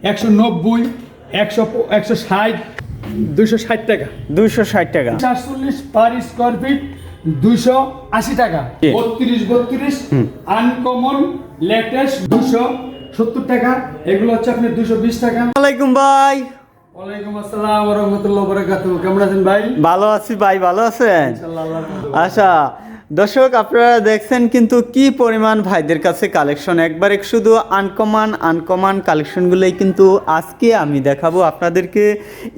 একশো নব্বই একশো একশো ষাট দুশো ষাট টাকা। দুইশো ষাট টাকা। চারচল্লিশ পার স্কোয়ার ফিট দুশো আশি টাকা। বত্রিশ বত্রিশ আনকমন লেটেস্ট দুশো সত্তর টাকা। এগুলো হচ্ছে আপনার দুশো বিশ টাকা। ওয়ালাইকুম ভাই। ওয়ালাইকুম আসসালাম রহমতুল্লাহ বরাকাতু কেমন আছেন ভাই? ভালো আছি ভাই ভালো আছেন। আচ্ছা দর্শক, আপনারা দেখছেন কিন্তু কি পরিমাণ ভাইদের কাছে কালেকশন একবারে শুধু আনকমান আনকমান কালেকশনগুলোই কিন্তু আজকে আমি দেখাবো আপনাদেরকে।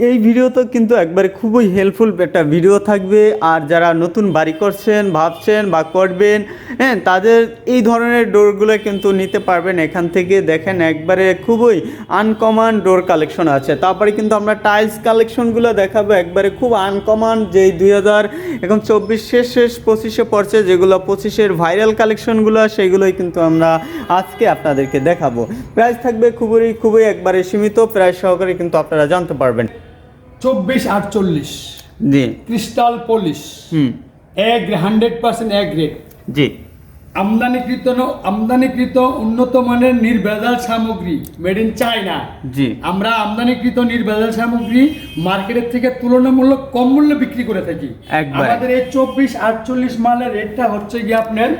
এই ভিডিও তো কিন্তু একবারে খুবই হেল্পফুল একটা ভিডিও থাকবে। আর যারা নতুন বাড়ি করছেন, ভাবছেন বা করবেন হ্যাঁ তাদের এই ধরনের ডোরগুলো কিন্তু নিতে পারবেন। এখান থেকে দেখেন একবারে খুবই আনকমান ডোর কালেকশন আছে। তারপরে কিন্তু আমরা টাইলস কালেকশনগুলো দেখাবো। একবারে খুব আনকমান যেই দুই হাজার এখন চব্বিশ শেষ শেষ, পঁচিশে পড়ছে যেগুলো পঁচিশের ভাইরাল কালেকশনগুলো সেগুলোই কিন্তু আমরা আজকে আপনাদেরকে দেখাবো। প্রাইস থাকবে খুবই খুবই একবারে সীমিত প্রাইস সহকারে কিন্তু আপনারা জানতে পারবেন। চব্বিশ আটচল্লিশ। জি। ক্রিস্টাল পলিশ হুম। এক হান্ড্রেড পার্সেন্ট এক রেট জি। আমদানিকৃত আমদানিকৃত উন্নত মানের নির্ভেজাল সামগ্রী মেড ইন চায়না জি। আমরা আমদানিকৃত নির্ভেজাল সামগ্রী মার্কেটের থেকে তুলনামূলক কম মূল্যে বিক্রি করে থাকি। আমাদের এই চব্বিশ আটচল্লিশ মালের রেটটা হচ্ছে গিয়ে আপনার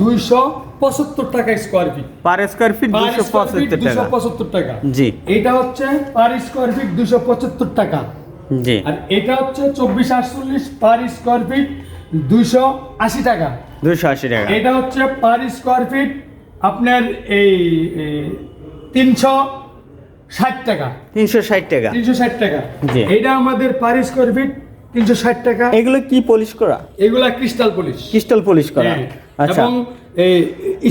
দুইশো পঁচাত্তর টাকা square feet per square feet দুশো পঁচাত্তর দুশো টাকা। পঁচাত্তর টাকা। জি। এটা হচ্ছে পার স্কোয়ার ফিট দুশো পঁচাত্তর টাকা। জি। আর এটা হচ্ছে চব্বিশ আটচল্লিশ পার স্কোয়ার ফিট দুশো আশি টাকা। দুশো আশি টাকা। এটা হচ্ছে পার স্কোয়ার ফিট আপনার এই তিনশো ষাট টাকা। তিনশো ষাট টাকা। তিনশো ষাট টাকা। এটা আমাদের পার স্কোয়ার ফিট তিনশো ষাট টাকা। এগুলো কি পলিশ করা? এগুলা ক্রিস্টাল পলিশ ক্রিস্টাল পলিশ করা। হ্যাঁ। আচ্ছা।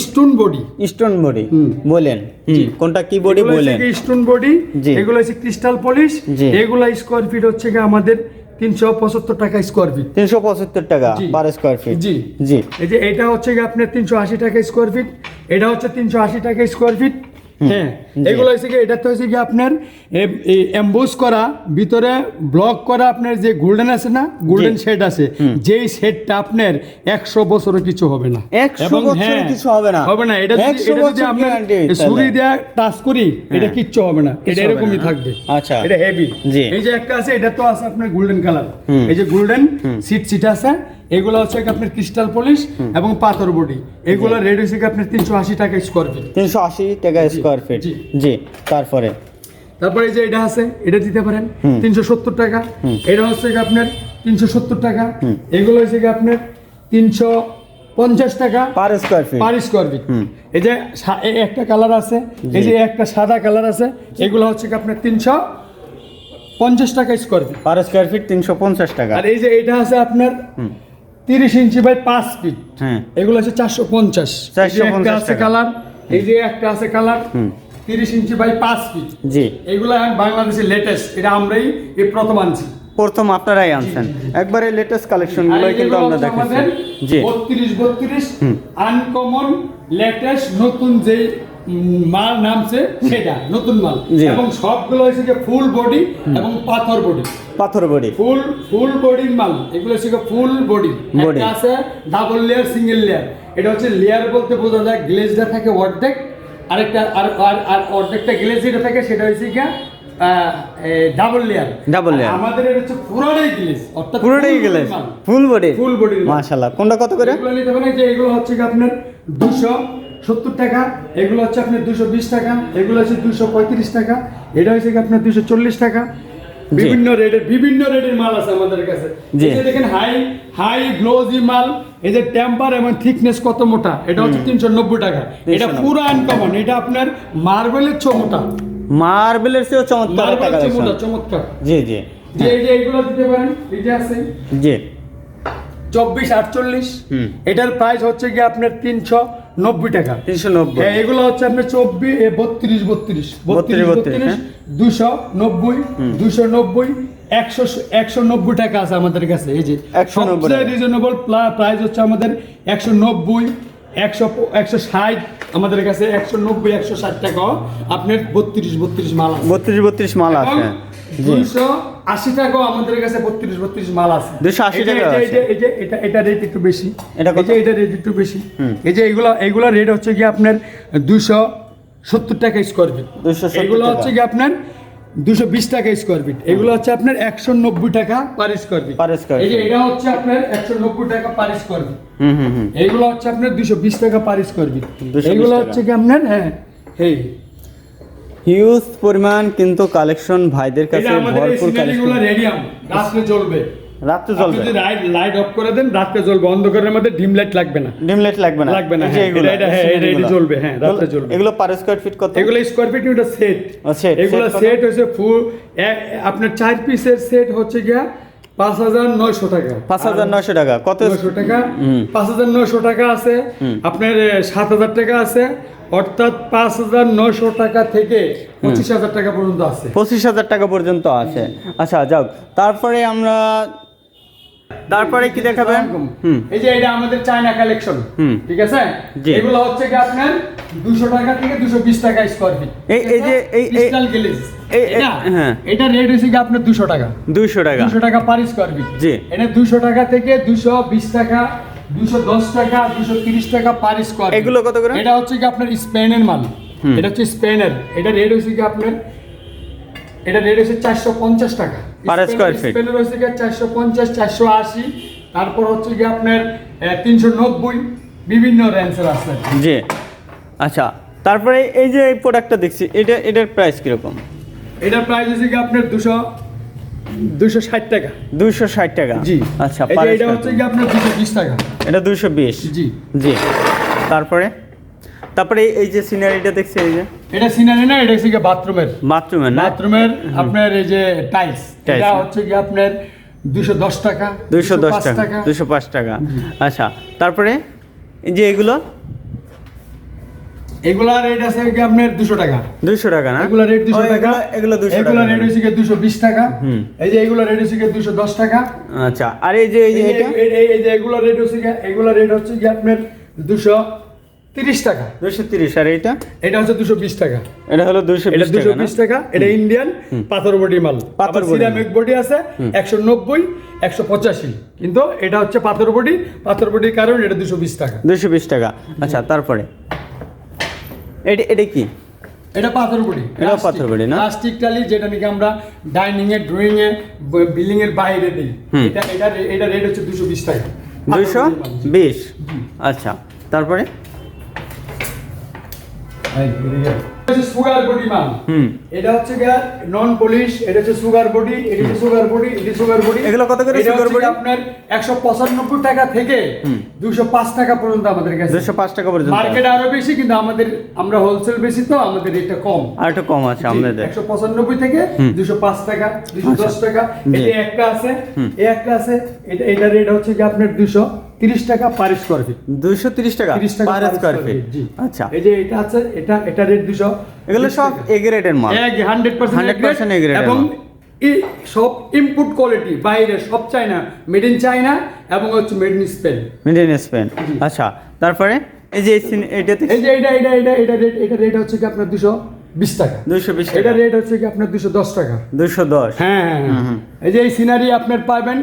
Stone body stone body. বলেন। কোনটা কি বডি বলেন? স্টোন বডি এগুলো হচ্ছে ক্রিস্টাল পলিশ। এগুলা স্কোয়ার ফিট হচ্ছে আমাদের তিনশো পঁচাত্তর টাকা স্কোয়ার ফিট তিনশো পঁচাত্তর টাকা। পার স্কোয়ার ফিট জি। জি। এই যে এটা হচ্ছে আপনার তিনশো আশি টাকা স্কোয়ার ফিট এটা হচ্ছে তিনশো আশি টাকা স্কোয়ার ফিট হ্যাঁ এগুলো হচ্ছে কি এটা তো হচ্ছে কি আপনার এম্বোস করা ভিতরে ব্লক করা আপনার যে গোল্ডেন আছে না গোল্ডেন শেড আছে যেই শেডটা আপনার একশো বছরও কিছু হবে না। 100 এবং বছরে হ্যাঁ, কিছু হবে না? হবে না এটা যদি 100 এটা যদি বছর তাহলে। ছুরি দিয়ে টাচ করি এটা হ্যাঁ। কিচ্ছু হবে না এটা এরকমই থাকবে। আচ্ছা। এটা হেভি এই যে একটা আছে এটা তো আছে আপনার গোল্ডেন কালার এই যে গোল্ডেন সিট সিট আছে এগুলো হচ্ছে আপনার ক্রিস্টাল পলিশ এবং পাথর বডি। এগুলো রেট হচ্ছে আপনার তিনশো আশি টাকা স্কোয়ার ফিট তিনশো আশি টাকা স্কোয়ার ফিট জি। তারপরে? তারপরে যে এটা আছে এটা দিতে পারেন তিনশো সত্তর টাকা। এটা হচ্ছে আপনার তিনশো সত্তর টাকা। এগুলো হচ্ছে আপনার তিনশো পঞ্চাশ টাকা per square feet per square feet. এই যে একটা কালার আছে এই যে একটা সাদা কালার আছে এগুলো হচ্ছে আপনার তিনশো পঞ্চাশ টাকা square feet per square feet তিনশো পঞ্চাশ টাকা। আর এই যে এটা আছে আপনার। তিরিশ ইঞ্চি বাই পাঁচ ফিট। হ্যাঁ। এগুলো হচ্ছে চারশো পঞ্চাশ। 450 আছে কালার এই যে একটা আছে কালার হুম। তিরিশ ইঞ্চি বাই পাঁচ ফিট। জি। এগুলো এখন বাংলাদেশের লেটেস্ট এটা আমরাই এই প্রথম আনছি। প্রথম আপনারাই আনছেন। একবারে লেটেস্ট কালেকশনগুলো কিন্তু আমরা দেখেছি জি। বত্রিশ বত্রিশ হুম। আনকমন লেটেস্ট নতুন যে উম, মাল নামছে সেটা নতুন মাল। এবং সবগুলো হচ্ছে যে ফুল বডি এবং পাথর বডি পাথর বডি ফুল ফুল বডির মাল। এগুলো হচ্ছে ফুল বডি। একটা আছে ডাবল লেয়ার সিঙ্গেল লেয়ার এটা হচ্ছে লেয়ার বলতে বোঝা যায় গ্লেজটা থাকে অর্ধেক আরেকটা আর আর আর অর্ধেকটা গ্লেজ যেটা থাকে সেটা হচ্ছে কি ডাবল লেয়ার Double layer। আমাদের এটা হচ্ছে পুরোটাই গ্লেজ অর্থাৎ পুরোটাই full গেলে মাল। ফুল বডি ফুল বডির মাল। মাশাল্লাহ কোনটা কত করে? এগুলো নিতে পারেন যে এগুলো হচ্ছে কি আপনার দুশো সত্তর টাকা এগুলো হচ্ছে আপনার দুশো বিশ টাকা এগুলো হচ্ছে দুশো পঁয়ত্রিশ টাকা এটা হচ্ছে আপনার দুশো চল্লিশ টাকা। বিভিন্ন রেটের বিভিন্ন রেটের মাল আছে আমাদের কাছে। যে দেখেন হাই হাই গ্লোজি মাল এই যে টেম্পার এবং থিকনেস কত মোটা এটা হচ্ছে তিনশো নব্বই টাকা। এটা 390 পুরো আনকমন এটা আপনার মার্বেলের ছ মোটা। মার্বেলের চেয়েও চমৎকার চমৎকার। জি জি। যে এই যে এইগুলো দিতে পারেন এই যে আছে। জি। চব্বিশ আটচল্লিশ। এটার প্রাইস হচ্ছে গিয়ে আপনার তিনশো নব্বই টাকা। তিনশো নব্বই। হ্যাঁ, এগুলো হচ্ছে আপনার চব্বিশ বত্রিশ বত্রিশ। বত্রিশ 32, বত্রিশ দুশো নব্বই দুশো নব্বই একশো একশো নব্বই টাকা আছে আমাদের কাছে এই যে। 190 টাকা। রিজনেবল প্রাইস হচ্ছে আমাদের একশো নব্বই একশো একশো ষাট আমাদের কাছে একশো নব্বই একশো ষাট টাকা আপনার বত্রিশ বত্রিশ মাল বত্রিশ বত্রিশ মাল আছে। জি। দুইশো আশি টাকাও আমাদের কাছে বত্রিশ বত্রিশ মাল আছে। 280 এই যে- টাকা এই যে- এই যে এটা এটা রেট একটু বেশি। এটা কত? এই যে এটা রেট একটু বেশি। এই যে এগুলো এগুলো রেট হচ্ছে কি আপনার দুশো সত্তর টাকা স্কোয়ার ফিট 270 এগুলো হচ্ছে কি আপনার দুশো বিশ টাকা স্কোয়ার ফিট এগুলো হচ্ছে আপনার একশো নব্বই টাকা per square feet Per square এই যে এটা হচ্ছে আপনার একশো নব্বই টাকা পার স্কোয়ার ফিট হুম হুম হুম। এইগুলো হচ্ছে আপনার দুশো বিশ টাকা পার স্কোয়ার ফিট 220 এইগুলো টাকা। হচ্ছে কি আপনার হ্যাঁ এই হিউজ পরিমাণ কিন্তু কালেকশন ভাইদের কাছে ভরপুর কালেকশন রেডিয়াম রাত্রে জ্বলবে। রাত্রে জ্বলবে। যদি লাইট লাইট অফ করে দেন রাত্রে জ্বলবে। অন্ধকারের মধ্যে ডিম লাইট লাগবে না। ডিম লাইট লাগবে না। লাগবে না, এই যে হ্যাঁ, এগুলো, এটা- এটা- হ্যাঁ, এটা- এটা। জ্বলবে, হ্যাঁ, রাত্রে জ্বলবে। এগুলো পার স্কোয়ার ফিট কত? এগুলো স্কোয়ার ফিট ওটা সেট set, এগুলো সেট হচ্ছে ফুল আপনার চার পিসের সেট হচ্ছে গিয়া পাঁচ হাজার নয়শো টাকা। পাঁচ হাজার নয়শো টাকা। কত? নয়শো টাকা। পাঁচ হাজার নয়শো টাকা আছে। আপনার সাত হাজার টাকা আছে। অর্থাৎ পাঁচ হাজার নয়শো টাকা থেকে পঁচিশ হাজার টাকা পর্যন্ত আছে। পঁচিশ হাজার টাকা পর্যন্ত আছে। আচ্ছা যাক তারপরে আমরা তারপরে কি দেখাবেন? এই যে এটা আমাদের চায়না কালেকশন। ঠিক আছে। এগুলো হচ্ছে কি আপনার দুশো টাকা থেকে দুশো বিশ টাকা স্কোয়ার ফিট এই- এই যে- এই- ক্রিস্টাল গ্লেজ এই- এই- এটা হ্যাঁ। এটা রেট হচ্ছে কি আপনার দুশো টাকা? দুইশো টাকা। দুশো টাকা পার স্কোয়ার ফিট জি। এটা দুশো টাকা থেকে দুশো বিশ টাকা দুশো দশ টাকা দুশো তিরিশ টাকা পার স্কোয়ার এগুলো কত করে? এটা হচ্ছে কি আপনার স্পেনের মাল। এটা হচ্ছে স্পেনের। এটা রেট হচ্ছে কি আপনার? এটা রেট হচ্ছে চারশো পঞ্চাশ টাকা। Square feet। স্পেনের হচ্ছে কি চারশো পঞ্চাশ চারশো আশি। তারপর হচ্ছে কি আপনার তিনশো নব্বই। বিভিন্ন রেঞ্জের আছে। জি। আচ্ছা তারপরে এই যে এই প্রোডাক্টটা দেখছি এটা এটার প্রাইস কীরকম? এটার প্রাইস হচ্ছে কি আপনার দুশো দুশো ষাট টাকা। দুইশো ষাট টাকা? জি। আচ্ছা এটা হচ্ছে কি আপনার দুশো বিশ টাকা। এটা দুইশো বিশ? জি। জি। তারপরে? তারপরে এই যে সিনারিটা দেখছি এই যে। এটা সিনারি না এটা হচ্ছে কি বাথরুমের। বাথরুমের না? বাথরুমের আপনার এই যে টাইলস। এটা হ্যাঁ। হচ্ছে কি আপনার দুশো দশ টাকা দশ 205 টাকা দুশো পাঁচ টাকা। আচ্ছা তারপরে এই যে এগুলো? এগুলা রেট আছে কি আপনার দুশো টাকা। দুইশো টাকা না? এগুলা রেট দুশো ও, টাকা। এগুলো- এগুলো দুশো এগুলা টাকা। রেট হচ্ছে কি দুশো বিশ টাকা। হুম। এই যে এগুলা রেট হচ্ছে কি দুশো দশ টাকা। আচ্ছা আর এই যে এই যে এটা? এই- যে এগুলা রেট হচ্ছে কি এগুলা রেট হচ্ছে কি আপনার দুশো তিরিশ টাকা। দুশো তিরিশ আর এইটা? এটা হচ্ছে দুশো বিশ টাকা। এটা হলো দুশো এটা দুশো টাকা? বিশ টাকা। এটা ইন্ডিয়ান পাথর বডি মাল। পাথর সিরামিক বডি আছে একশো নব্বই একশো পঁচাশি। কিন্তু এটা হচ্ছে পাথর বডি। পাথর বডির কারণ এটা দুশো বিশ টাকা। দুশো বিশ টাকা। আচ্ছা তারপরে? এটা এটা কি? এটা পাথর বডি এটা পাথর বডি না? প্লাস্টিক টালি যেটা নাকি আমরা ডাইনিং এ ড্রয়িং এ বিল্ডিং এর বাইরে দিই। এটা এটা এটা রেট হচ্ছে দুশো বিশ টাকা। দুইশো বিশ? আচ্ছা তারপরে? সুগার বডি মাল এটা হচ্ছে নন পলিশ এটা হচ্ছে সুগার বডি এটা হচ্ছে সুগার বডি এটা সুগার বডি এগুলো কত করে হচ্ছে body? আপনার একশো পঁচানব্বই টাকা থেকে দুশো পাঁচ টাকা পর্যন্ত আমাদের কাছে। দুশো পাঁচ টাকা পর্যন্ত। মার্কেট আরও বেশি কিন্তু আমাদের আমরা হোলসেল বেশি তো আমাদের এটা কম। আর একটু কম আছে আমাদের একশো পঁচানব্বই থেকে দুশো পাঁচ টাকা দুশো দশ টাকা। আচ্ছা। এটা একটা আছে এই একটা আছে এটা এটা রেট হচ্ছে কি আপনার দুশো তিরিশ টাকা পার স্কোয়ার ফিট দুশো তিরিশ টাকা তিরিশ টাকা পার স্কোয়ার ফিট আচ্ছা। এই যে এটা আছে এটা এটা রেট দুশো এগুলো সব এ গ্রেডের মাল। হান্ড্রেড 100% A grade এবং সব ইনপুট কোয়ালিটি বাইরে সব চায়না। মেড ইন চায়না এবং হচ্ছে made in Spain median Spain আচ্ছা তারপরে এই যে এইটাতে এই যে এটা এটা এটা এটা রেট এটা রেট হচ্ছে কি আপনার দুশো বিশ টাকা। দুশো বিশ এটা রেট হচ্ছে কি আপনার দুশো দশ টাকা। দুশো দশ। হ্যাঁ হ্যাঁ হ্যাঁ। এই যে এই সিনারি আপনার পাবেন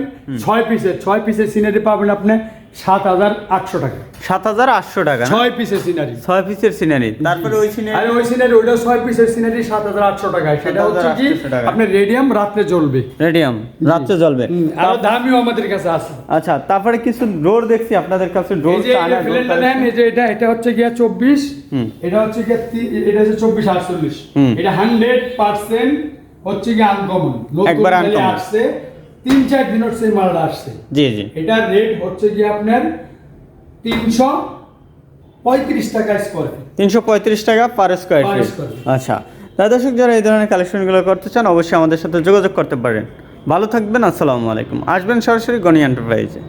ছয় পিসের ছয় পিসের সিনারি পাবেন আপনি সাত হাজার আটশো টাকা। সাত হাজার আটশো টাকা ছয় পিসের সিনারি। ছয় পিসের সিনারি। তারপরে ওই সিনারি আর ওই সিনারি ওইটা ছয় পিসের সিনারি সাত হাজার আটশো টাকা। সেটা হচ্ছে কি আপনার রেডিয়াম রাত্রে জ্বলবে। রেডিয়াম রাত্রে জ্বলবে। হুম, দামিও আমাদের কাছে আছে। আচ্ছা তারপরে কিছু ডোর দেখছি আপনাদের কাছে ডোর এই যে এটা এটা হচ্ছে গিয়া চব্বিশ। হুম। এটা হচ্ছে গিয়া এটা হচ্ছে চব্বিশ আটচল্লিশ। এটা হান্ড্রেড পার্সেন্ট হচ্ছে গিয়ে আনকমন একবার। আসছে। তিন চার দিন হচ্ছে মালটা আসছে। জি জি। এটার রেট হচ্ছে কি আপনার তিনশো পঁয়ত্রিশ টাকা স্কোয়ার ফিট তিনশো পঁয়ত্রিশ টাকা পার স্কোয়ার ফিট আচ্ছা। তাই দর্শক যারা এই ধরনের কালেকশনগুলো করতে চান অবশ্যই আমাদের সাথে যোগাযোগ করতে পারেন। ভালো থাকবেন আসসালামু আলাইকুম। আসবেন সরাসরি গনি এন্টারপ্রাইজে